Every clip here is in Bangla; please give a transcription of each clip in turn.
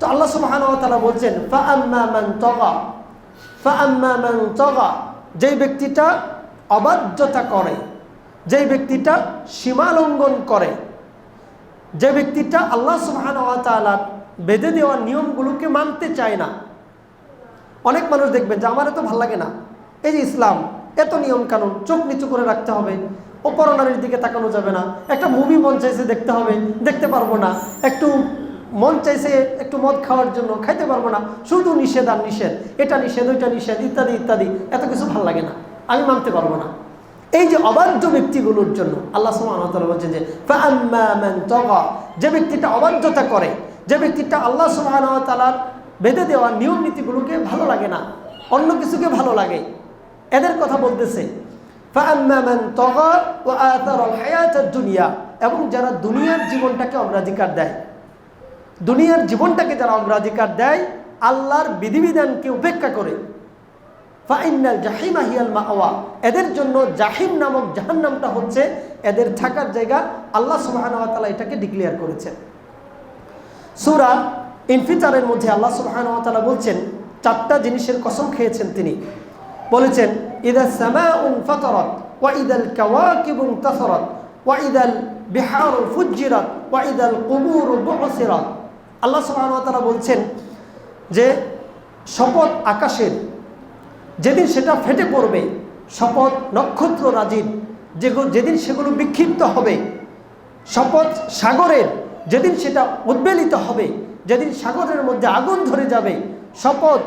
তো আল্লাহ সুবাহানতালা বলছেন ফা আম্মা মান তগা ফা আম্মা মান তগা যেই ব্যক্তিটা অবাধ্যতা করে, যেই ব্যক্তিটা সীমালঙ্ঘন করে, যে ব্যক্তিটা আল্লাহ সুবাহানতালার বেঁধে দেওয়া নিয়মগুলোকে মানতে চায় না। অনেক মানুষ দেখবেন যে, আমার এত ভালো লাগে না। এই যে ইসলাম, এত নিয়ম কানুন চোখ নিচু করে রাখতে হবে। অপরনারীর দিকে তাকানো যাবে না। একটা মুভি মন চাইছে দেখতে হবে, দেখতে পারব না। একটু মন চাইছে একটু মদ খাওয়ার জন্য, খাইতে পারব না। শুধু নিষেধ আর নিষেধ। এটা নিষেধ, ওইটা নিষেধ, ইত্যাদি ইত্যাদি। এত কিছু ভালো লাগে না। আমি মানতে পারব না। এই যে অবাধ্য ব্যক্তিগুলোর জন্য আল্লাহ সুবহানাহু বলছেন যে যে ব্যক্তিটা অবাধ্যতা করে, যে ব্যক্তিটা আল্লাহ সুবহানাহু বেঁধে দেওয়া নিয়ম নীতিগুলোকে ভালো লাগে না, অন্য কিছুকে ভালো লাগে। এদের কথা বলতেছে এবং যারা দুনিয়ার জীবনটাকে অগ্রাধিকার দেয়। দুনিয়ার জীবনটাকে যারা অগ্রাধিকার দেয়, আল্লাহর বিধিবিধানকে উপেক্ষা করে। ফাইনাল জাহিমা হিয়াল এদের জন্য জাহিম নামক জাহান্নামটা হচ্ছে, এদের থাকার জায়গা আল্লাহ সুবাহানুয়াতালা এটাকে ডিক্লেয়ার করেছেন। সুরা ইনফিতারের মধ্যে আল্লাহ সুবাহানুয়াতালা বলছেন, চারটা জিনিসের কসম খেয়েছেন তিনি। বলেছেন, ইদা সামা উন ফতরত ওয়া ইদাল কাওয়াকিবুন তাসরত ওয়া ইদাল বিহার ফুজিরত ওয়া ইদাল কুবুর বুসিরত। আল্লাহ সুবাহানুয়াতালা বলছেন যে শপথ আকাশের, যেদিন সেটা ফেটে পড়বে, শপথ নক্ষত্র রাজির যেদিন সেগুলো বিক্ষিপ্ত হবে, শপথ সাগরের, যেদিন সেটা উদ্বেলিত হবে, যেদিন সাগরের মধ্যে আগুন ধরে যাবে, শপথ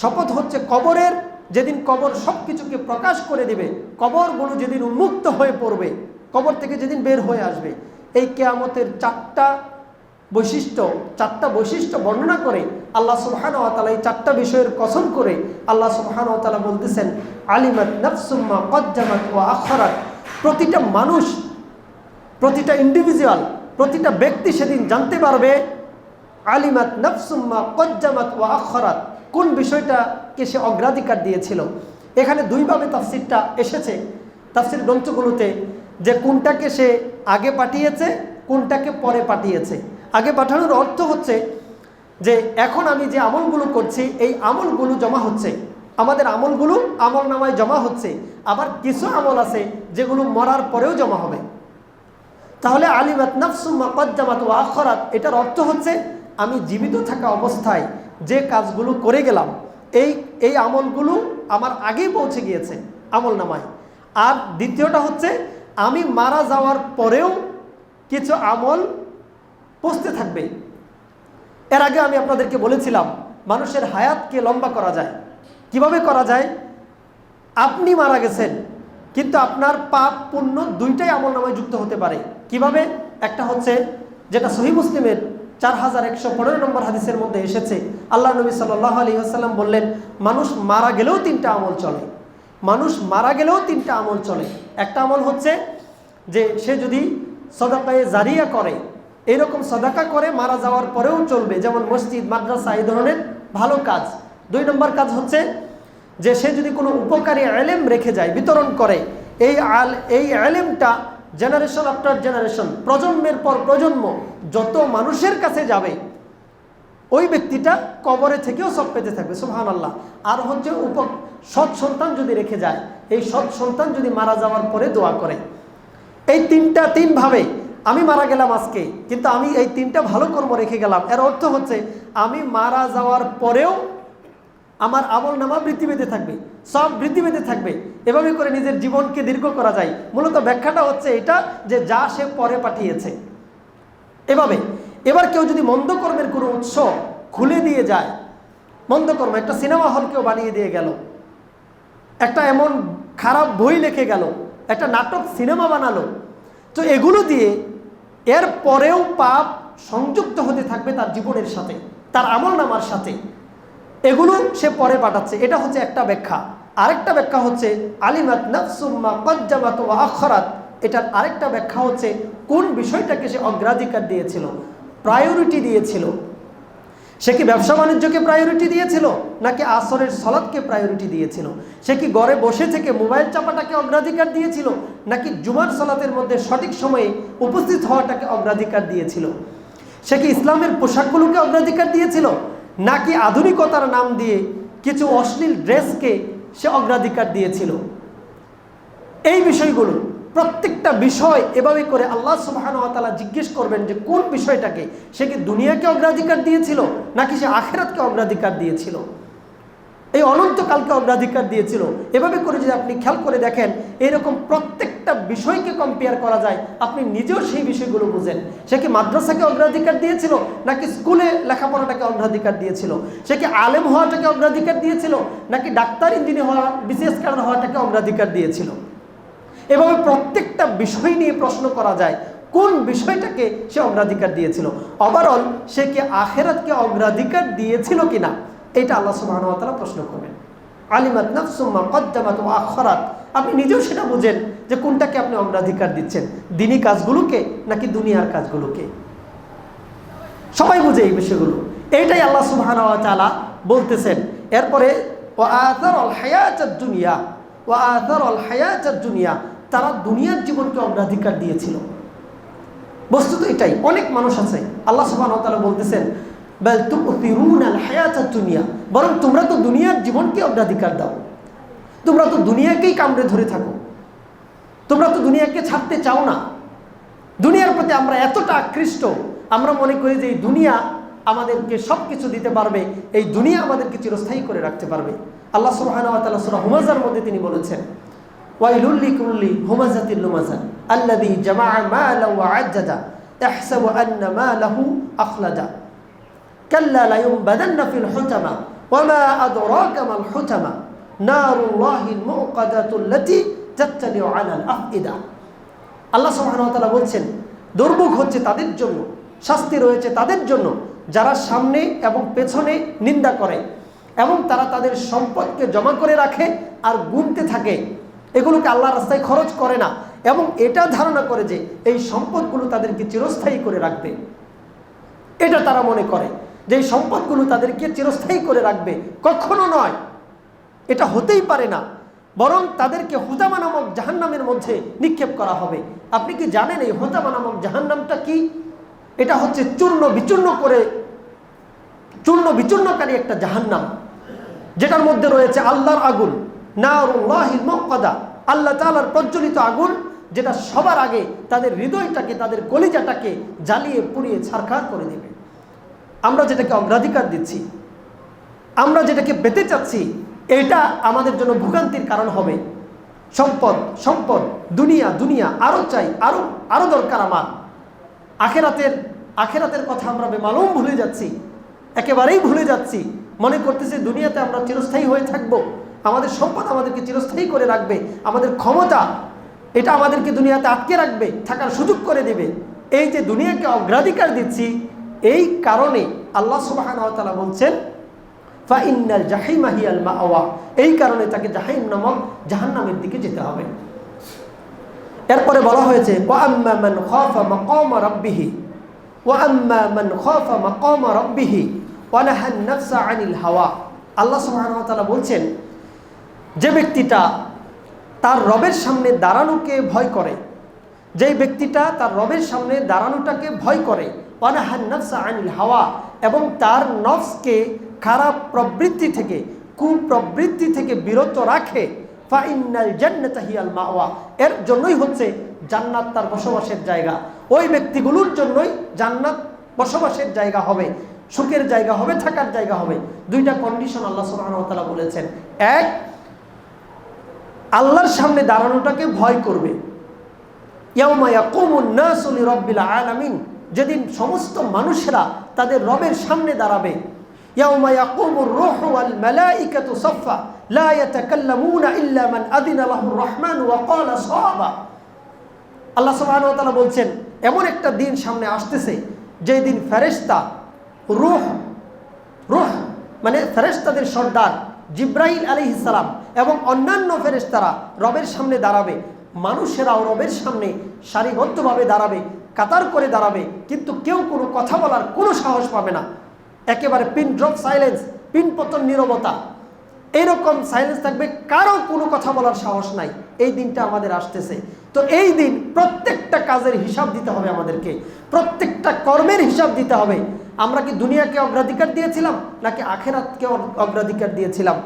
শপথ হচ্ছে কবরের, যেদিন কবর সব কিছুকে প্রকাশ করে দেবে, কবরগুলো যেদিন উন্মুক্ত হয়ে পড়বে, কবর থেকে যেদিন বের হয়ে আসবে, এই কেয়ামতের চারটা বৈশিষ্ট্য, চারটা বৈশিষ্ট্য বর্ণনা করে আল্লাহ সুবহান তালা এই চারটা বিষয়ের কসম করে আল্লাহ সুবহান তালা বলতেছেন, আলিমাত নফসুম্মা কজ্জামাত ও আখরাত। প্রতিটা মানুষ, প্রতিটা ইন্ডিভিজুয়াল প্রতিটা ব্যক্তি সেদিন জানতে পারবে, আলিমাত নফসুম্মা কজ্জামাত ও আখরাত। কোন বিষয়টাকে সে অগ্রাধিকার দিয়েছিল? এখানে দুইভাবে তাফসিরটা এসেছে। তাফসির গ্রন্থগুলোতে যে কোনটাকে সে আগে পাঠিয়েছে, কোনটাকে পরে পাঠিয়েছে। আগে পাঠানোর অর্থ হচ্ছে যে এখন আমি যে আমলগুলো করছি, এই আমলগুলো জমা হচ্ছে। আমাদের আমলগুলো আমল নামায় জমা হচ্ছে। আবার কিছু আমল আছে যেগুলো মরার পরেও জমা হবে। তাহলে আলিমাত ও আখরাত, এটার অর্থ হচ্ছে আমি জীবিত থাকা অবস্থায় যে কাজগুলো করে গেলাম, এই এই আমলগুলো আমার আগেই পৌঁছে গিয়েছে আমল নামায়। আর দ্বিতীয়টা হচ্ছে আমি মারা যাওয়ার পরেও কিছু আমল পৌঁছতে থাকবে। এর আগে আমি আপনাদেরকে বলেছিলাম, মানুষের হায়াতকে লম্বা করা যায়। কীভাবে করা যায়? আপনি মারা গেছেন, কিন্তু আপনার পাপ পুণ্য দুইটাই আমল নামায় যুক্ত হতে পারে। কীভাবে? একটা হচ্ছে, যেটা সহি মুসলিমের চার হাজার একশো পনেরো নম্বর হাদিসের মধ্যে এসেছে, আল্লাহ নবী সাল্লাহ আলী আসাল্লাম বললেন, মানুষ মারা গেলেও তিনটা আমল চলে। মানুষ মারা গেলেও তিনটা আমল চলে। একটা আমল হচ্ছে যে সে যদি সদাকায়ে জারিয়া করে এরকম সদাকা করে মারা যাওয়ার পরেও চলবে। যেমন মসজিদ, মাদ্রাসা, এই ধরনের ভালো কাজ। দুই নম্বর কাজ হচ্ছে যে সে যদি কোনো উপকারী আলেম রেখে যায়, বিতরণ করে, এই আল, এই আলেমটা জেনারেশন আফটার জেনারেশন প্রজন্মের পর প্রজন্ম যত মানুষের কাছে যাবে, ওই ব্যক্তিটা কবরে থেকেও সব পেতে থাকবে সুহান আল্লাহ আর হচ্ছে উপ, সৎ সন্তান যদি রেখে যায়, এই সৎ সন্তান যদি মারা যাওয়ার পরে দোয়া করে। এই তিনটা তিনভাবে আমি মারা গেলাম আজকে, কিন্তু আমি এই তিনটা ভালো কর্ম রেখে গেলাম। এর অর্থ হচ্ছে, আমি মারা যাওয়ার পরেও আমার আমল নামা পেতে থাকবে, সব পেতে থাকবে। এভাবে করে নিজের জীবনকে দীর্ঘ করা যায়। মূলত ব্যাখ্যাটা হচ্ছে এটা যে যা সে পরে পাঠিয়েছে। এভাবে, এবার কেউ যদি মন্দকর্মের কোনো উৎস খুলে দিয়ে যায় মন্দকর্ম একটা সিনেমা হল কেউ বানিয়ে দিয়ে গেল, একটা এমন খারাপ বই লিখে গেল, একটা নাটক সিনেমা বানালো, তো এগুলো দিয়ে এর পরেও পাপ সংযুক্ত হতে থাকবে তার জীবনের সাথে, তার আমল নামার সাথে। এগুলো সে পরে পাঠাচ্ছে। এটা হচ্ছে একটা ব্যাখ্যা। আরেকটা ব্যাখ্যা হচ্ছে, আলিমাত নাফসুম্মা কজ্জামাত আখরাত। এটার আরেকটা ব্যাখ্যা হচ্ছে, কোন বিষয়টাকে সে অগ্রাধিকার দিয়েছিল, প্রায়োরিটি দিয়েছিল। সে কি ব্যবসা বাণিজ্যকে প্রায়োরিটি দিয়েছিল, নাকি আসরের সলাদকে প্রায়োরিটি দিয়েছিল? সে কি ঘরে বসে থেকে মোবাইল চাপাটাকে অগ্রাধিকার দিয়েছিল, নাকি জুমার সলাতের মধ্যে সঠিক সময়ে উপস্থিত হওয়াটাকে অগ্রাধিকার দিয়েছিল? সে কি ইসলামের পোশাকগুলোকে অগ্রাধিকার দিয়েছিল, নাকি আধুনিকতার নাম দিয়ে কিছু অশ্লীল ড্রেসকে সে অগ্রাধিকার দিয়েছিল? এই বিষয়গুলো প্রত্যেকটা বিষয় এভাবে করে আল্লাহ সুবাহানুয়াতালা জিজ্ঞেস করবেন যে কোন বিষয়টাকে? সে কি দুনিয়াকে অগ্রাধিকার দিয়েছিল নাকি সে আখেরাতকে অগ্রাধিকার দিয়েছিল? এই অনন্তকালকে অগ্রাধিকার দিয়েছিল। এভাবে করে যদি আপনি খেয়াল করে দেখেন, এরকম প্রত্যেকটা বিষয়কে কম্পেয়ার করা যায়, আপনি নিজেও সেই বিষয়গুলো বুঝেন। সে কি মাদ্রাসাকে অগ্রাধিকার দিয়েছিল নাকি স্কুলে লেখাপড়াটাকে অগ্রাধিকার দিয়েছিল? সে কি আলেম হওয়াটাকে অগ্রাধিকার দিয়েছিল নাকি ডাক্তার ইঞ্জিনিয়ার হওয়া বিসিএস কার্ড হওয়াটাকে অগ্রাধিকার দিয়েছিল? এভাবে প্রত্যেকটা বিষয় নিয়ে প্রশ্ন করা যায়, কোন বিষয়টাকে সে অগ্রাধিকার দিয়েছিল? ওভারঅল সে কি আখেরাতকে অগ্রাধিকার দিয়েছিল কিনা? এটা আল্লাহ সুবাহতালা প্রশ্ন করবেন। আলিমাত নাফসুম্মা কদ্দামাত ও আখরাত আপনি নিজেও সেটা বুঝেন যে কোনটাকে আপনি অগ্রাধিকার দিচ্ছেন? দিনী কাজগুলোকে নাকি দুনিয়ার কাজগুলোকে? সবাই বুঝে এই বিষয়গুলো। এইটাই আল্লাহ সুবাহ বলতেছেন। এরপরে ও আতার অল হায়াত দুনিয়া। ও আতার অল হায়াত দুনিয়া। তারা দুনিয়ার জীবনকে অগ্রাধিকার দিয়েছিল। বস্তুত এটাই, অনেক মানুষ আছে, আল্লাহ সুবাহ বলতেছেন দুনিয়া বরং তোমরা তো দুনিয়ার জীবনকে অগ্রাধিকার দাও। তোমরা তো দুনিয়াকেই কামড়ে ধরে থাকো। তোমরা তো দুনিয়াকে ছাড়তে চাও না। দুনিয়ার প্রতি আমরা এতটা আকৃষ্ট, আমরা মনে করি যে এই দুনিয়া আমাদেরকে সব কিছু দিতে পারবে, এই দুনিয়া আমাদেরকে চিরস্থায়ী করে রাখতে পারবে। আল্লাহ তাআলা হুমাজার মধ্যে তিনি বলেছেন কাল্লা হুতামা ওয়া আল্লাহ বলছেন, দুর্ভোগ হচ্ছে তাদের জন্য, শাস্তি রয়েছে তাদের জন্য যারা সামনে এবং পেছনে নিন্দা করে এবং তারা তাদের সম্পদকে জমা করে রাখে আর গুনতে থাকে। এগুলোকে আল্লাহ রাস্তায় খরচ করে না। এবং এটা ধারণা করে যে এই সম্পদগুলো তাদেরকে চিরস্থায়ী করে রাখবে। এটা তারা মনে করে যে এই সম্পদগুলো তাদেরকে চিরস্থায়ী করে রাখবে। কখনো নয়। এটা হতেই পারে না। বরং তাদেরকে হোতামা নামক জাহান্নামের মধ্যে নিক্ষেপ করা হবে। আপনি কি জানেন এই হোতামা নামক জাহান্নামটা কি? এটা হচ্ছে চূর্ণ বিচূর্ণ করে চূর্ণ বিচূর্ণকারী একটা জাহান্নাম। যেটার মধ্যে রয়েছে আল্লাহর আগুন। নারুল্লাহিল মক্কাদা। আল্লাহ তালার প্রজ্বলিত আগুন যেটা সবার আগে তাদের হৃদয়টাকে, তাদের কলিজাটাকে জ্বালিয়ে, পুড়িয়ে, ছারখার করে দেবে। আমরা যেটাকে অগ্রাধিকার দিচ্ছি, আমরা যেটাকে পেতে চাচ্ছি, এটা আমাদের জন্য ভোগান্তির কারণ হবে। সম্পদ সম্পদ, দুনিয়া দুনিয়া আরও চাই আরও আরও দরকার আমার। আখেরাতের আখেরাতের কথা আমরা বেমালুম ভুলে যাচ্ছি, একেবারেই ভুলে যাচ্ছি। মনে করতেছি দুনিয়াতে আমরা চিরস্থায়ী হয়ে থাকব। আমাদের সম্পদ আমাদেরকে চিরস্থায়ী করে রাখবে, আমাদের ক্ষমতা এটা আমাদেরকে দুনিয়াতে আটকে রাখবে, থাকার সুযোগ করে দেবে। এই যে দুনিয়াকে অগ্রাধিকার দিচ্ছি, এই কারণে আল্লাহ সুবাহ বলছেন ফাইনাল জাহিমাহি আল মাওয়া এই কারণে তাকে জাহিম নামক জাহান্নামের দিকে যেতে হবে। এরপরে বলা হয়েছে রাব্বিহি রাব্বিহি হাওয়া আল্লাহ সুবহানাহু বলছেন যে ব্যক্তিটা তার রবের সামনে দাঁড়ানোকে ভয় করে, যেই ব্যক্তিটা তার রবের সামনে দাঁড়ানোটাকে ভয় করে আনিল হাওয়া, এবং তার নফসকে খারাপ প্রবৃত্তি থেকে, কুপ্রবৃত্তি থেকে বিরত রাখে ফাইনাল মাওয়া, এর জন্যই হচ্ছে জান্নাত তার বসবাসের জায়গা। ওই ব্যক্তিগুলোর জন্যই জান্নাত বসবাসের জায়গা হবে, সুখের জায়গা হবে, থাকার জায়গা হবে। দুইটা কন্ডিশন আল্লাহ সুবহানাহু বলেছেন। এক আল্লাহর সামনে দাঁড়ানোটাকে ভয় করবে। আলামিন। যেদিন সমস্ত মানুষেরা তাদের রবের সামনে দাঁড়াবে। লাহুর রহমান ওয়া আল্লাহ বলছেন, এমন একটা দিন সামনে আসতেছে, যেই দিন ফেরেশতা রূহ রূহ মানে ফেরেশতাদের সর্দার জিব্রাইল আলী ইসালাম এবং অন্যান্য ফেরেস্তারা রবের সামনে দাঁড়াবে। মানুষেরাও রবের সামনে সারিবদ্ধভাবে দাঁড়াবে, কাতার করে দাঁড়াবে, কিন্তু কেউ কোনো কথা বলার কোনো সাহস পাবে না। একেবারে পিন ড্রপ সাইলেন্স, পিন পতন নিরবতা। এইরকম সাইলেন্স থাকবে, কারও কোনো কথা বলার সাহস নাই। এই দিনটা আমাদের আসতেছে। তো এই দিন প্রত্যেকটা কাজের হিসাব দিতে হবে আমাদেরকে। প্রত্যেকটা কর্মের হিসাব দিতে হবে। আমরা কি দুনিয়াকে অগ্রাধিকার দিয়েছিলাম, নাকি আখেরাতকে অগ্রাধিকার দিয়েছিলাম?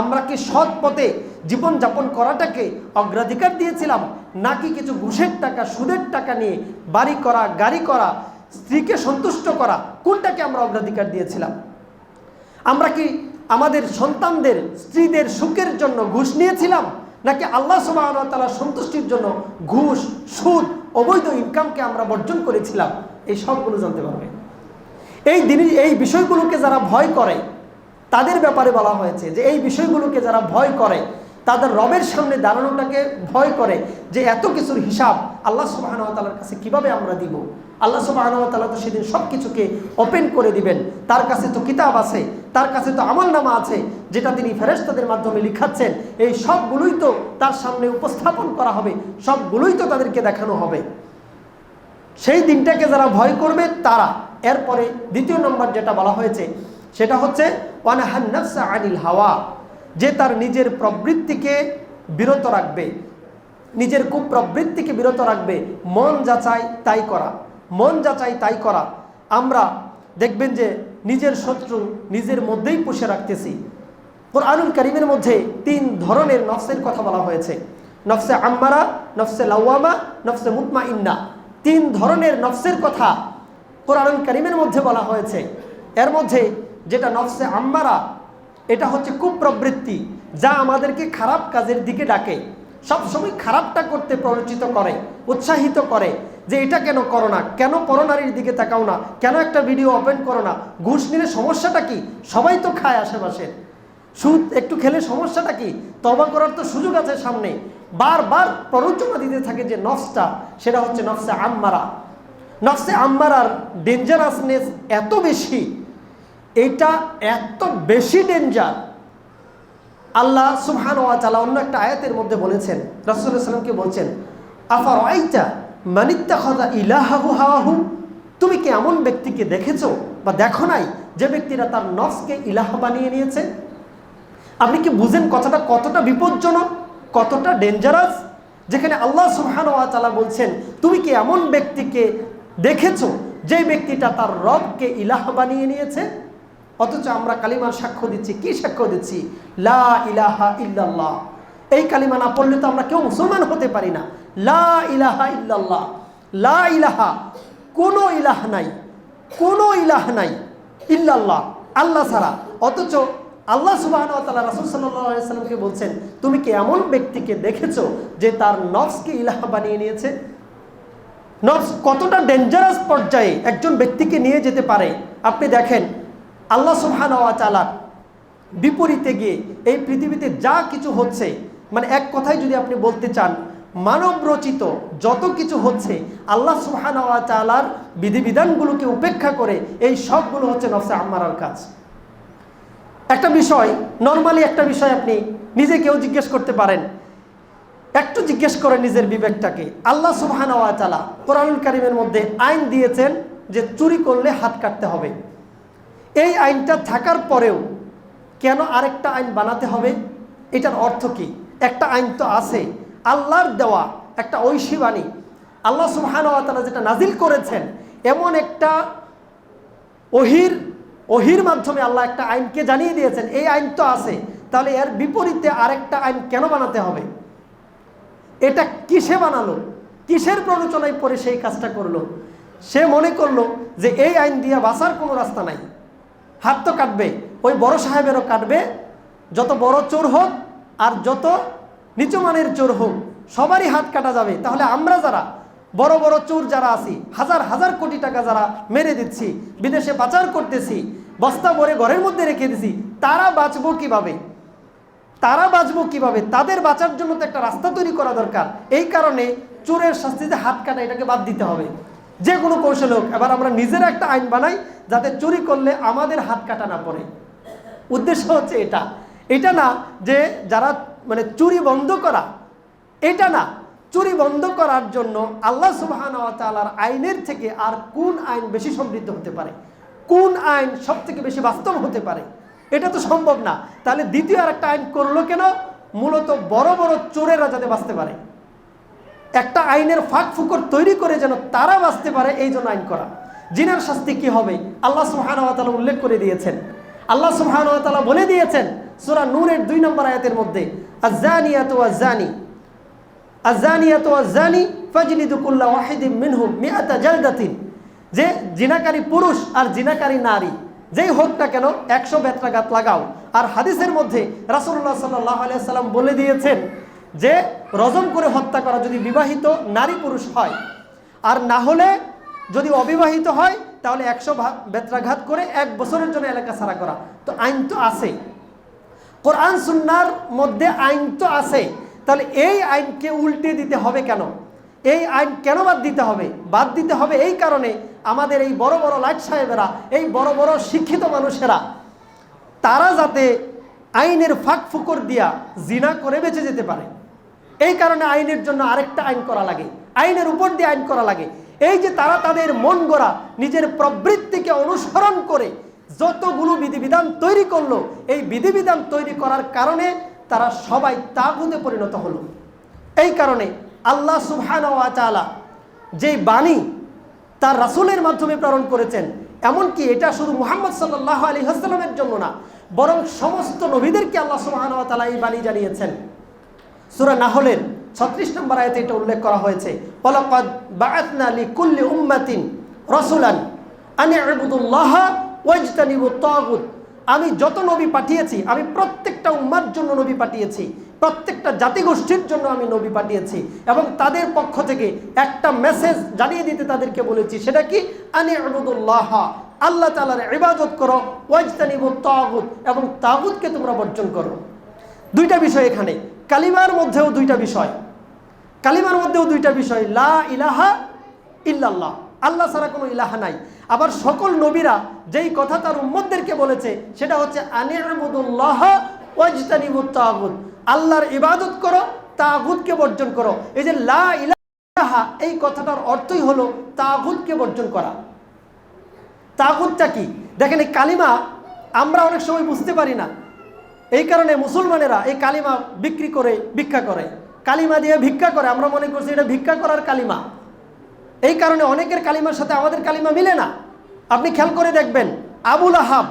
আমরা কি সৎ পথে জীবনযাপন করাটাকে অগ্রাধিকার দিয়েছিলাম, নাকি কিছু ঘুষের টাকা, সুদের টাকা নিয়ে বাড়ি করা, গাড়ি করা, স্ত্রীকে সন্তুষ্ট করা, কোনটাকে আমরা অগ্রাধিকার দিয়েছিলাম? আমরা কি আমাদের সন্তানদের, স্ত্রীদের সুখের জন্য ঘুষ নিয়েছিলাম? নাকি আল্লাহ সুবাহতালা সন্তুষ্টির জন্য ঘুষ, সুদ, অবৈধ ইনকামকে আমরা বর্জন করেছিলাম? এই সবগুলো জানতে পারবে। এই দিন, এই বিষয়গুলোকে যারা ভয় করে, তাদের ব্যাপারে বলা হয়েছে যে এই বিষয়গুলোকে যারা ভয় করে তাদের রবের সামনে দাঁড়ানোটাকে ভয় করে যে এত কিছুর হিসাব আল্লাহ সুবাহতালার কাছে কীভাবে আমরা দিব? আল্লাহ সুবাহতালা তো সেদিন সব কিছুকে ওপেন করে দিবেন। তার কাছে তো কিতাব আছে, তার কাছে তো আমল নামা আছে, যেটা তিনি ফেরেস্তাদের মাধ্যমে লিখাচ্ছেন। এই সবগুলোই তো তার সামনে উপস্থাপন করা হবে, সবগুলোই তো তাদেরকে দেখানো হবে। সেই দিনটাকে যারা ভয় করবে, তারা। এরপরে দ্বিতীয় নম্বর যেটা বলা হয়েছে, সেটা হচ্ছে ওয়ানাহান্নাফসা আনিল হাওয়া। যে তার নিজের প্রবৃত্তিকে বিরত রাখবে, নিজের কুপ্রবৃত্তিকে বিরত রাখবে, মন যাচাই তাই করা, মন যাচাই তাই করা। আমরা দেখবেন যে নিজের শত্রু নিজের মধ্যেই পুষে রাখতেছি। কোরআনুল করিমের মধ্যে তিন ধরনের নফসের কথা বলা হয়েছে। নফসে আম্মারা, নফসে লাওয়ামা, নফসে মুতমা ইন্না তিন ধরনের নফসের কথা কোরআনুল করিমের মধ্যে বলা হয়েছে। এর মধ্যে যেটা নফসে আম্মারা এটা হচ্ছে কুপ্রবৃত্তি, যা আমাদেরকে খারাপ কাজের দিকে ডাকে। সবসময় খারাপটা করতে প্ররোচিত করে, উৎসাহিত করে, যে এটা কেন করো না, কেন পরনারীর দিকে তাকাও না, কেন একটা ভিডিও ওপেন করো না, ঘুষ নিলে সমস্যাটা কি? সবাই তো খায় আশেপাশে। সুদ, একটু খেলে সমস্যাটা কি? তবা করার তো সুযোগ আছে সামনে। বারবার প্ররোচনা দিতে থাকে যে নফসটা, সেটা হচ্ছে নফসে আম্মারা। নফসে আম্মারার ডেঞ্জারাসনেস এত বেশি এটা এত বেশি ডেঞ্জার আল্লাহ সুহান ওয়া তাআলা অন্য একটা আয়াতের মধ্যে বলেছেন সাল্লামকে বলছেন আফার আইতা মানিত্তা খদা ইলাহাহু হাওয়াহু তুমি কি এমন ব্যক্তিকে দেখেছ বা দেখো নাই যে ব্যক্তিরা তার নফসকে ইলাহ বানিয়ে নিয়েছে? আপনি কি বুঝেন কথাটা কতটা বিপজ্জনক, কতটা ডেঞ্জারাস যেখানে আল্লাহ সুবহান ওয়া তাআলা বলছেন, তুমি কি এমন ব্যক্তিকে দেখেছ যে ব্যক্তিটা তার রবকে ইলাহ বানিয়ে নিয়েছে? অথচ আমরা কালিমার সাক্ষ্য দিচ্ছি। কি সাক্ষ্য দিচ্ছি? লা ইলাহা ইল্লাল্লাহ। এই কালিমা না পড়লে তো আমরা কেউ মুসলমান হতে পারি না। লা ইলাহা ইল্লাল্লাহ। লা ইলাহা, কোনো ইলাহ নাই। কোনো ইলাহ নাই। ইল্লাল্লাহ। আল্লাহ ছাড়া। অথচ আল্লাহ সুবাহ রাসুল সাল্লামকে বলছেন, তুমি কি এমন ব্যক্তিকে দেখেছ যে তার নফসকে ইলাহ বানিয়ে নিয়েছে? নফস কতটা ডেঞ্জারাস পর্যায়ে একজন ব্যক্তিকে নিয়ে যেতে পারে। আপনি দেখেন আল্লাহ সুবহান চালার বিপরীতে গিয়ে এই পৃথিবীতে যা কিছু হচ্ছে মানে এক কথায় যদি আপনি বলতে চান, মানব রচিত যত কিছু হচ্ছে, আল্লাহ সুবহান চালার বিধিবিধানগুলোকে উপেক্ষা করে এই সবগুলো হচ্ছে নফসে আম্মারার কাজ। একটা বিষয়, নর্মালি একটা বিষয় আপনি নিজে কেউ জিজ্ঞেস করতে পারেন। একটু জিজ্ঞেস করে নিজের বিবেকটাকে। আল্লাহ সুবহান তালা কোরআনুল কারিমের মধ্যে আইন দিয়েছেন যে চুরি করলে হাত কাটতে হবে। এই আইনটা থাকার পরেও কেন আরেকটা আইন বানাতে হবে? এটার অর্থ কি? একটা আইন তো আছে। আল্লাহর দেওয়া একটা ঐশী বাণী আল্লাহ সুবহান তালা যেটা নাজিল করেছেন, এমন একটা ওহির ওহির মাধ্যমে আল্লাহ একটা আইনকে জানিয়ে দিয়েছেন, এই আইন তো আছে। তাহলে এর বিপরীতে আরেকটা আইন কেন বানাতে হবে? এটা কিসে বানালো? কিসের প্ররোচনায় পরে সেই কাজটা করল? সে মনে করল যে এই আইন দিয়ে বাঁচার কোনো রাস্তা নাই। হাত তো কাটবে, ওই বড় সাহেবেরও কাটবে। যত বড় চোর হোক আর যত নিচু মানের চোর হোক, সবারই হাত কাটা যাবে। তাহলে আমরা যারা, বড় বড় চোর যারা আছি, হাজার হাজার কোটি টাকা যারা মেরে দিচ্ছি, বিদেশে পাচার করতেছি, বস্তা ভরে ঘরের মধ্যে রেখে দিছি, তারা বাঁচবো কীভাবে? তারা বাঁচবো কীভাবে? তাদের বাঁচার জন্য তো একটা রাস্তা তৈরি করা দরকার। এই কারণে চোরের শাস্তিতে হাত কাটা, এটাকে বাদ দিতে হবে। যে কোনো কৌশল হোক, এবার আমরা নিজেরা একটা আইন বানাই যাতে চুরি করলে আমাদের হাত কাটা না পড়ে। উদ্দেশ্য হচ্ছে এটা। এটা না যে যারা মানে চুরি বন্ধ করা, এটা না। চুরি বন্ধ করার জন্য আল্লাহ সুবাহান তালার আইনের থেকে আর কোন আইন বেশি সমৃদ্ধ হতে পারে? কোন আইন সব থেকে বেশি বাস্তব হতে পারে? এটা তো সম্ভব না। তাহলে দ্বিতীয় আর একটা আইন করল কেন? মূলত বড় বড় চোরেরা যাতে বাঁচতে পারে। একটা আইনের ফাঁক ফুকর তৈরি করে যেন তারা বাঁচতে পারে, এই জন্য আইন করা। জিনের শাস্তি কি হবে? আল্লাহ সুহানুয়াতালা উল্লেখ করে দিয়েছেন। আল্লাহ সুহানুয়াতালা বলে দিয়েছেন সুরা নূরের দুই নম্বর আয়াতের মধ্যে আজানি আজানিয়াত আজানি ফাজলিদুকুল্লা ওয়াহিদিম মিনহুম মিয়াতা জালদাতিন। যে জিনাকারী পুরুষ আর জিনাকারী নারী, যেই হোক না কেন একশো বেত্রাঘাত লাগাও। আর হাদিসের মধ্যে রাসুল্লাহ সাল্লাহ আলিয়া সাল্লাম বলে দিয়েছেন যে রজম করে হত্যা করা যদি বিবাহিত নারী পুরুষ হয়, আর না হলে যদি অবিবাহিত হয়, তাহলে একশো বেত্রাঘাত করে এক বছরের জন্য এলাকা ছাড়া করা। তো আইন তো আছে। কোরআন, সুন্নার মধ্যে আইন তো আছে। তাহলে এই আইনকে উল্টে দিতে হবে কেন? এই আইন কেন বাদ দিতে হবে? বাদ দিতে হবে এই কারণে আমাদের এই বড় বড় লাইট সাহেবেরা, এই বড় বড় শিক্ষিত মানুষেরা, তারা যাতে আইনের ফাঁক ফুকর দিয়া জিনা করে বেঁচে যেতে পারে। এই কারণে আইনের জন্য আরেকটা আইন করা লাগে। আইনের উপর দিয়ে আইন করা লাগে। এই যে তারা তাদের মন গড়া, নিজের প্রবৃত্তিকে অনুসরণ করে যতগুলো বিধিবিধান তৈরি করল, এই বিধিবিধান তৈরি করার কারণে তারা সবাই তাগুতে পরিণত হলো। এই কারণে আল্লাহ সুবহান যেই বাণী তার রাসুলের মাধ্যমে প্রেরণ করেছেন, এমনকি এটা শুধু মুহাম্মদ সাল্লাহ আলী হাসলামের জন্য না, বরং সমস্ত নবীদেরকে আল্লাহ সুবহান তালা এই বাণী জানিয়েছেন। সুরা নাহলের ছত্রিশ নম্বর আয়তে এটা উল্লেখ করা হয়েছে। কুল্লি আনি আমি যত নবী পাঠিয়েছি, আমি প্রত্যেকটা উম্মার জন্য নবী পাঠিয়েছি। প্রত্যেকটা জাতিগোষ্ঠীর জন্য আমি নবী পাঠিয়েছি এবং তাদের পক্ষ থেকে একটা মেসেজ জানিয়ে দিতে তাদেরকে বলেছি, সেটা কি? আনি আবুদুল্লাহ আল্লাহ তালার ইবাদত করো, ওয়াজতানিবু তাগুত এবং তাগুতকে তোমরা বর্জন করো। দুইটা বিষয় এখানে। কালিমার মধ্যেও দুইটা বিষয়। কালিমার মধ্যেও দুইটা বিষয়, লা ইলাহা ইল্লাল্লাহ। আল্লাহ ছাড়া কোনো ইলাহা নাই। আবার সকল নবীরা যেই কথা তার উম্মদদেরকে বলেছে, সেটা হচ্ছে আনিরুদুল্লাহ ওয়াজতানিবুত তাগুত। আল্লাহর ইবাদত করো, তাগুতকে বর্জন করো। এই যে লা ইলাহা, এই কথাটার অর্থই হলো তাগুতকে বর্জন করা। তাগুতটা কি? দেখেন এই কালিমা আমরা অনেক সময় বুঝতে পারি না। এই কারণে মুসলমানেরা এই কালিমা বিক্রি করে, ভিক্ষা করে। কালিমা দিয়ে ভিক্ষা করে, আমরা মনে করছি এটা ভিক্ষা করার কালিমা। এই কারণে অনেকের কালিমার সাথে আমাদের কালিমা মিলে না। আপনি খেয়াল করে দেখবেন, আবুল আহাব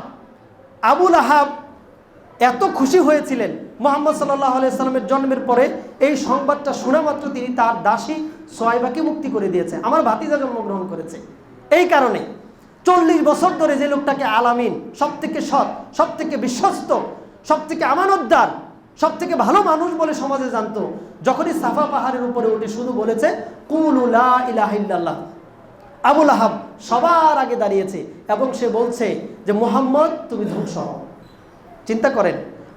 আবুল আহাব এত খুশি হয়েছিলেন। মোহাম্মদ সাল্লাহ আলাইসাল্লামের জন্মের পরে এই সংবাদটা শোনা মাত্র তিনি তার দাসী সোয়াইবাকে মুক্তি করে দিয়েছে। আমার ভাতিজা জন্মগ্রহণ করেছে। এই কারণে চল্লিশ বছর ধরে যে লোকটাকে আলামিন সব থেকে সৎ সব থেকে বিশ্বস্ত সব থেকে আমানতদার সব থেকে ভালো মানুষ বলে সমাজে জানতো, যখনই সাফা পাহাড়ের উপরে উঠে শুধু বলেছে কুমুলুল্লাহ ইলাহিল্লাহ আবুল আহাব সবার আগে দাঁড়িয়েছে এবং সে বলছে যে, মোহাম্মদ, তুমি ধ্বংস চিন্তা করেন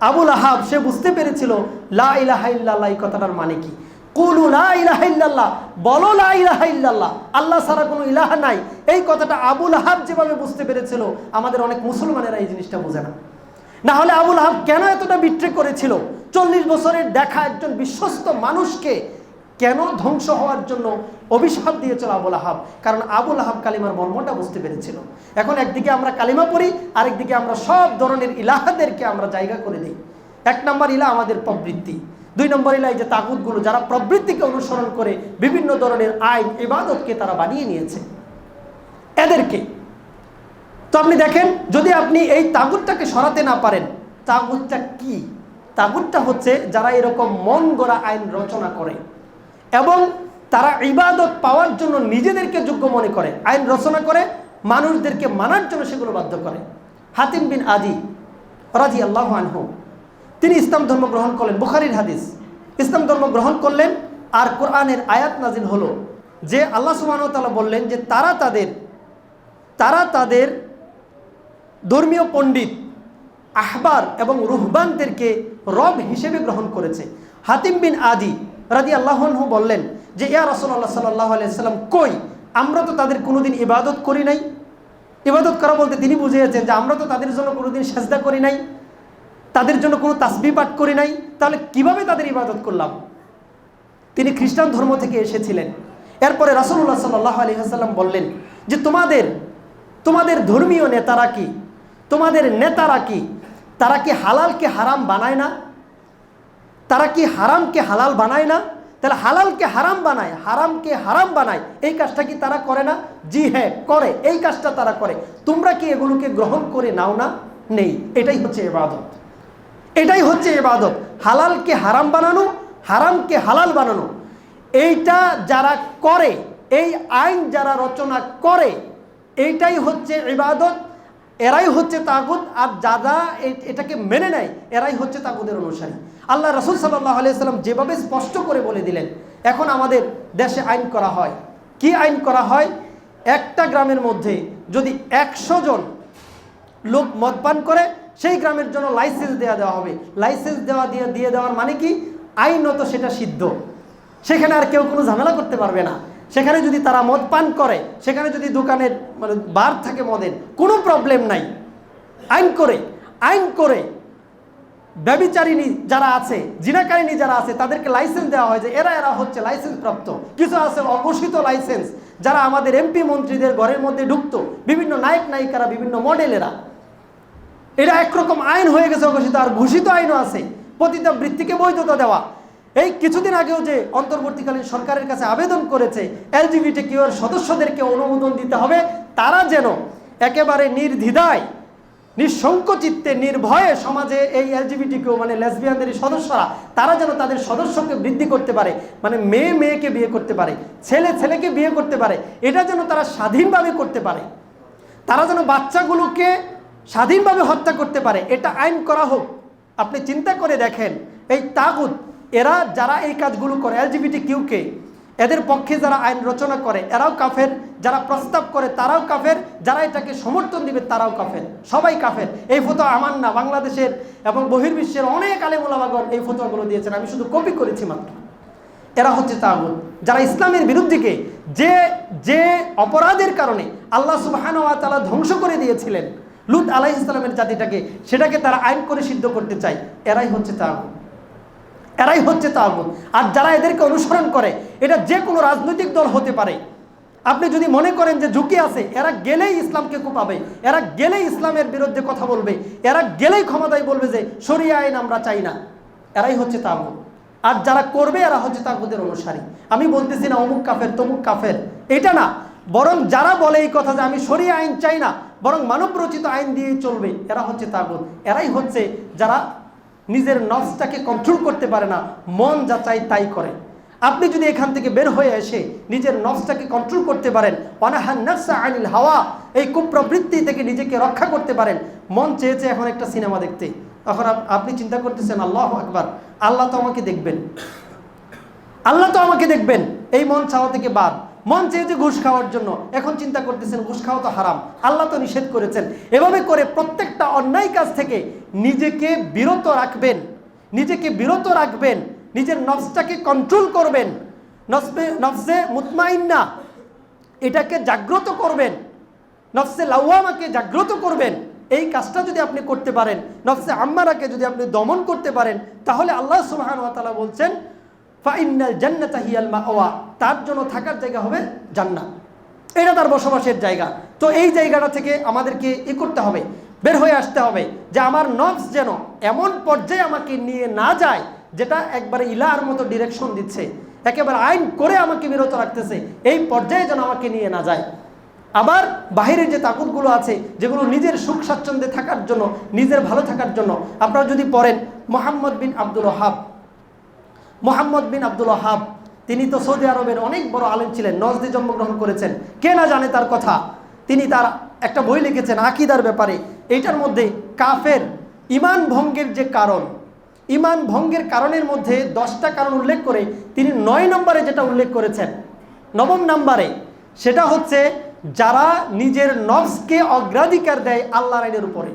আবুল আহাব সে বুঝতে পেরেছিল, লা ইলাহা ইল্লাল্লাহ এই কথাটার মানে কি? কুলু লা ইলাহা ইল্লাল্লাহ। বলো, লা ইলাহা ইল্লাল্লাহ। আল্লাহ ছাড়া কোনো ইলাহা নাই। এই কথাটা আবুল আহাব যেভাবে বুঝতে পেরেছিল, আমাদের অনেক মুসলমানেরা এই জিনিসটা বোঝে না। না হলে আবুল আহাব কেন এতটা বিট্রে করেছিল? চল্লিশ বছরের দেখা একজন বিশ্বস্ত মানুষকে কেন ধ্বংস হওয়ার জন্য অভিশাপ দিয়েছিল আবুল আহাব কারণ আবুল আহাব কালিমার মর্মটা বুঝতে পেরেছিল। এখন একদিকে আমরা কালিমা পড়ি, আরেকদিকে আমরা সব ধরনের ইলাহাদেরকে আমরা জায়গা করে দিই। এক নম্বর ইলা আমাদের প্রবৃত্তি। দুই নম্বর ইলা এই যে তাগুতগুলো, যারা প্রবৃত্তিকে অনুসরণ করে বিভিন্ন ধরনের আইন, ইবাদতকে তারা বানিয়ে নিয়েছে। এদেরকে তো আপনি দেখেন, যদি আপনি এই তাগুতটাকে সরাতে না পারেন, তাগুতটা কি? তাগুতটা হচ্ছে যারা এরকম মন গড়া আইন রচনা করে এবং তারা ইবাদত পাওয়ার জন্য নিজেদেরকে যোগ্য মনে করে, আইন রচনা করে, মানুষদেরকে মানার জন্য সেগুলো বাধ্য করে। হাতিম বিন আদি রাজি আল্লাহ আনহু, তিনি ইসলাম ধর্ম গ্রহণ করলেন, বুখারির হাদিস। ইসলাম ধর্ম গ্রহণ করলেন আর কোরআনের আয়াত নাজিল হলো, যে আল্লাহ সুবাহতালা বললেন যে তারা তাদের তারা তাদের ধর্মীয় পণ্ডিত, আহবার এবং রুহবানদেরকে রব হিসেবে গ্রহণ করেছে। হাতিম বিন আদি রাজি আল্লাহনহু বললেন যে, ইয়া রসল্লাহ সাল্লাহ আলাইসাল্লাম কই? আমরা তো তাদের কোনোদিন ইবাদত করি নাই। ইবাদত করা বলতে তিনি বুঝিয়েছেন যে, আমরা তো তাদের জন্য কোনোদিন সেজদা করি নাই, তাদের জন্য কোনো তাসবি পাঠ করি নাই, তাহলে কীভাবে তাদের ইবাদত করলাম? তিনি খ্রিস্টান ধর্ম থেকে এসেছিলেন। এরপরে রাসুল্লাহ সাল্লাহ আলী হাসাল্লাম বললেন যে, তোমাদের তোমাদের ধর্মীয় নেতারা কি? তোমাদের নেতারা কি? তারা কি হালালকে হারাম বানায় না? তারা কি হারামকে হালাল বানায় না? তাহলে হালালকে হারাম বানায়, হারামকে হারাম বানায়, এই কাজটা কি তারা করে না? জি হ্যাঁ করে, এই কাজটা তারা করে। তোমরা কি এগুলোকে গ্রহণ করে নাও না? নেই, এটাই হচ্ছে এবাদত। এটাই হচ্ছে এবাদত। হালালকে হারাম বানানো, হারামকে হালাল বানানো। এইটা যারা করে, এই আইন যারা রচনা করে, এইটাই হচ্ছে ইবাদত এরাই হচ্ছে তাগুদ আর যারা এ- এটাকে মেনে নেয়, এরাই হচ্ছে তাগুদের অনুসারী। আল্লাহ রসুল সাল্লাহ আলিয়াল্লাম যেভাবে স্পষ্ট করে বলে দিলেন, এখন আমাদের দেশে আইন করা হয়। কি আইন করা হয়? একটা গ্রামের মধ্যে যদি একশো জন লোক মদ পান করে, সেই গ্রামের জন্য লাইসেন্স দেওয়া দেওয়া হবে। লাইসেন্স দেওয়া দিয়ে দিয়ে দেওয়ার মানে কি? আইনত সেটা সিদ্ধ। সেখানে আর কেউ কোনো ঝামেলা করতে পারবে না। সেখানে যদি তারা মদ পান করে, সেখানে যদি দোকানের মানে বার থাকে মদের, কোনো প্রবলেম নাই। আইন করে আইন করে। ব্যবিচারিণী যারা আছে, জিনাকারিণী যারা আছে, তাদেরকে লাইসেন্স দেওয়া হয় যে এরা এরা হচ্ছে লাইসেন্স প্রাপ্ত। কিছু আছে অঘোষিত লাইসেন্স যারা আমাদের এমপি মন্ত্রীদের ঘরের মধ্যে ঢুকতো। বিভিন্ন নায়ক নায়িকারা, বিভিন্ন মডেলেরা এটা একরকম আইন হয়ে গেছে ঘোষিত আর ঘোষিত আইনও আছে। পতিতা বৃত্তিকে বৈধতা দেওয়া। এই কিছুদিন আগেও যে অন্তর্বর্তীকালীন সরকারের কাছে আবেদন করেছে, এলজিবিটি কিউর সদস্যদেরকে অনুমোদন দিতে হবে, তারা যেন একেবারে নির্দ্বিধায় নিঃসংকোচিত্তে নির্ভয়ে সমাজে এই এলজিবিটি কেউ মানে লেসবিয়ানদের সদস্যরা, তারা যেন তাদের সদস্যকে বৃদ্ধি করতে পারে মানে মেয়ে মেয়েকে বিয়ে করতে পারে, ছেলে ছেলেকে বিয়ে করতে পারে, এটা যেন তারা স্বাধীনভাবে করতে পারে। তারা যেন বাচ্চাগুলোকে স্বাধীনভাবে হত্যা করতে পারে, এটা আইন করা হোক। আপনি চিন্তা করে দেখেন, এই তাগুত এরা যারা এই কাজগুলো করে এলজিবিটি কিউকে এদের পক্ষে যারা আইন রচনা করে, এরাও কাফের। যারা প্রস্তাব করে, তারাও কাফের। যারা এটাকে সমর্থন দিবে, তারাও কাফের। সবাই কাফের। এই ফটো আমার না, বাংলাদেশের এবং বহির্বিশ্বের অনেক আলেমুলামাগণ এই ফটোগুলো দিয়েছেন। আমি শুধু কপি করেছি মাত্র। এরা হচ্ছে তাগুত। যারা ইসলামের বিরুদ্ধেকে যে যে অপরাধের কারণে আল্লাহ সুবাহান তালা ধ্বংস করে দিয়েছিলেন, লুত আলাহ ইসলামের জাতিটাকে, সেটাকে তারা আইন করে সিদ্ধ করতে চায়, এরাই হচ্ছে তাগুত। এরাই হচ্ছে তাগুত। আর যারা এদেরকে অনুসরণ করে, এটা যে কোনো রাজনৈতিক দল হতে পারে। আপনি যদি মনে করেন যে ঝুঁকি আছে, এরা গেলেই ইসলামকে কোপাবে, এরা গেলেই ইসলামের বিরুদ্ধে কথা বলবে, এরা গেলেই ক্ষমতায় বলবে যে সরিয়া আইন আমরা চাই না। এরাই হচ্ছে তাগুত। আর যারা করবে, এরা হচ্ছে তাগুদের অনুসারী। আমি বলতেছি না অমুক কাফের, তমুক কাফের। এটা না। বরং যারা বলে এই কথা যে আমি সরিয়া আইন চাই না, বরং মানব রচিত আইন দিয়েই চলবে, এরা হচ্ছে তাগুত। এরাই হচ্ছে যারা নিজের নফসটাকে কন্ট্রোল করতে পারে না, মন যা চাই তাই করে। আপনি যদি এখান থেকে বের হয়ে এসে নিজের নফসটাকে কন্ট্রোল করতে পারেন অনাহান নফসা আনিল হাওয়া, এই কুপ্রবৃত্তি থেকে নিজেকে রক্ষা করতে পারেন, মন চেয়েছে এখন একটা সিনেমা দেখতে। তখন আপ- আপনি চিন্তা করতেছেন, আল্লাহ একবার আল্লাহ তো আমাকে দেখবেন। আল্লাহ তো আমাকে দেখবেন, এই মন চাওয়া থেকে বাদ। মন চেয়েছে ঘুষ খাওয়ার জন্য। এখন চিন্তা করতেছেন, ঘুষ খাওয়া তো হারাম। আল্লাহ তো নিষেধ করেছেন। এভাবে করে প্রত্যেকটা অন্যায় কাজ থেকে নিজেকে বিরত রাখবেন। নিজেকে বিরত রাখবেন। নিজের নফসটাকে কন্ট্রোল করবেন। নফসে নফসে মুতমাইন্না, এটাকে জাগ্রত করবেন। নফসে লাউয়ামাকে জাগ্রত করবেন। এই কাজটা যদি আপনি করতে পারেন, নফসে আম্মারাকে যদি আপনি দমন করতে পারেন, তাহলে আল্লাহ সুবহান তাআলা বলছেন ফাইনাল জান্নাতা হিয়াল মাওয়া। তার জন্য থাকার জায়গা হবে জান্নাত। এটা তার বসবাসের জায়গা। তো এই জায়গাটা থেকে আমাদেরকে ই করতে হবে, বের হয়ে আসতে হবে যে আমার নফস যেন এমন পর্যায়ে আমাকে নিয়ে না যায়, যেটা একবারে ইলার মতো ডিরেকশন দিচ্ছে। একেবারে আইন করে আমাকে বিরত রাখতেছে, এই পর্যায়ে যেন আমাকে নিয়ে না যায়। আবার বাহিরের যে তাকুতগুলো আছে, যেগুলো নিজের সুখ স্বাচ্ছন্দ্যে থাকার জন্য, নিজের ভালো থাকার জন্য, আপনারা যদি পড়েন Muhammad bin Abdul Wahhab Muhammad bin Abdul Wahhab তিনি তো সৌদি আরবের অনেক বড় আলেম ছিলেন, নজদে জন্মগ্রহণ করেছেন। কে না জানে তার কথা? তিনি তার একটা বই লিখেছেন, আকিদার ব্যাপারে। এইটার মধ্যে কাফের, ইমান ভঙ্গের যে কারণ, ইমান ভঙ্গের কারণের মধ্যে দশটা কারণ উল্লেখ করে তিনি নয় নম্বরে যেটা উল্লেখ করেছেন, নবম নম্বরে, সেটা হচ্ছে যারা নিজের নফসকে অগ্রাধিকার দেয় আল্লাহ আইনের উপরে।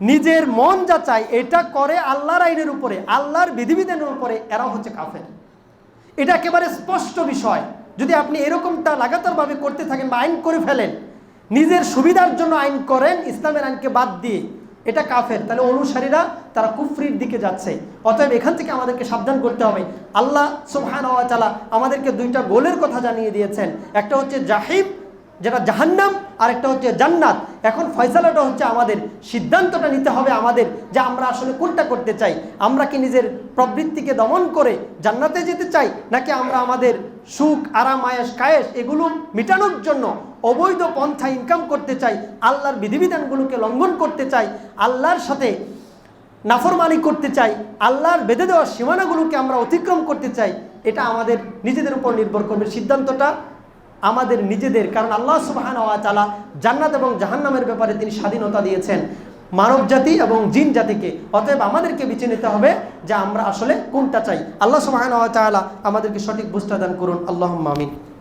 নিজের মন যা চায়, এটা করে আল্লাহর আইনের উপরে, আল্লাহর বিধিবিধানের উপরে এরা হচ্ছে কাফের। এটা একেবারে স্পষ্ট বিষয়। যদি আপনি এরকমটা লাগাতারভাবে করতে থাকেন বা আইন করে ফেলেন, নিজের সুবিধার জন্য আইন করেন, ইসলামের আইনকে বাদ দিয়ে, এটা কাফের। তাহলে অনুসারীরা তারা কুফরির দিকে যাচ্ছে। অতএব এখান থেকে আমাদেরকে সাবধান করতে হবে। আল্লাহ সুবহান তালা আমাদেরকে দুইটা গোলের কথা জানিয়ে দিয়েছেন। একটা হচ্ছে জাহিব যেটা জাহান্নাম আর একটা হচ্ছে জান্নাত। এখন ফয়সালাটা হচ্ছে আমাদের, সিদ্ধান্তটা নিতে হবে আমাদের যে আমরা আসলে কোনটা করতে চাই। আমরা কি নিজের প্রবৃত্তিকে দমন করে জান্নাতে যেতে চাই, নাকি আমরা আমাদের সুখ, আরাম আয়েস কায়েস এগুলো মেটানোর জন্য অবৈধ পন্থা ইনকাম করতে চাই, আল্লাহর বিধিবিধানগুলোকে লঙ্ঘন করতে চাই, আল্লাহর সাথে নাফরমানি করতে চাই, আল্লাহর বেঁধে দেওয়া সীমানাগুলোকে আমরা অতিক্রম করতে চাই, এটা আমাদের নিজেদের উপর নির্ভর করবে। সিদ্ধান্তটা আমাদের নিজেদের, কারণ আল্লাহ সুবাহান তালা জান্নাত এবং জাহান্নামের ব্যাপারে তিনি স্বাধীনতা দিয়েছেন। মানব জাতি এবং জিন জাতিকে। অতএব আমাদেরকে বেছে নিতে হবে যে আমরা আসলে কোনটা চাই। আল্লাহ সুবাহান তালা আমাদেরকে সঠিক বুঝটা দান করুন। আল্লাহ মামিন